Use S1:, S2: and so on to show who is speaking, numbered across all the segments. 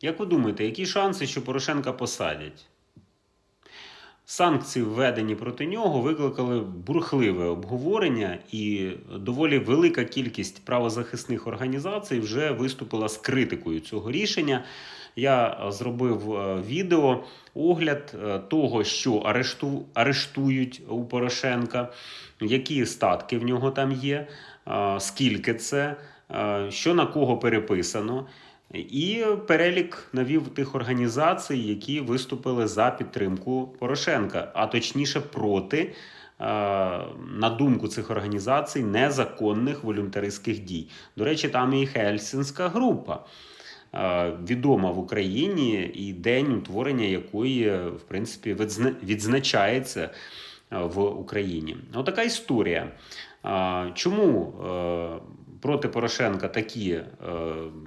S1: Як ви думаєте, які шанси, що Порошенка посадять? Санкції, введені проти нього, викликали бурхливе обговорення, і доволі велика кількість правозахисних організацій вже виступила з критикою цього рішення. Я зробив е, відео огляд е, того, що арешту, арештують у Порошенка, які статки в нього там є, е, скільки це, що на кого переписано. І перелік навів тих організацій, які виступили за підтримку Порошенка, а точніше проти, е, на думку цих організацій, незаконних волюнтаристських дій. До речі, там і Хельсінська група. е, Відома в Україні і день утворення якої, е, в принципі, відзначається в Україні. Отака історія. Чому проти Порошенка такі е,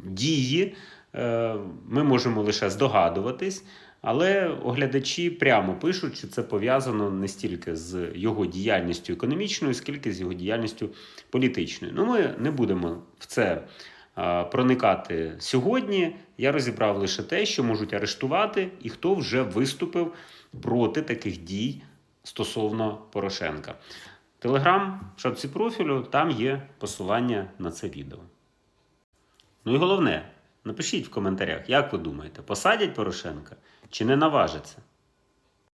S1: дії? Е, Ми можемо лише здогадуватись, але оглядачі прямо пишуть, що це пов'язано не стільки з його діяльністю економічною, скільки з його діяльністю політичною. Ну, ми не будемо в це е, проникати сьогодні. Я розібрав лише те, що можуть арештувати, і хто вже виступив проти таких дій стосовно Порошенка. Телеграм, в шапці профілю, там є посилання на це відео. Ну і головне, напишіть в коментарях, як ви думаєте, посадять Порошенка чи не наважиться?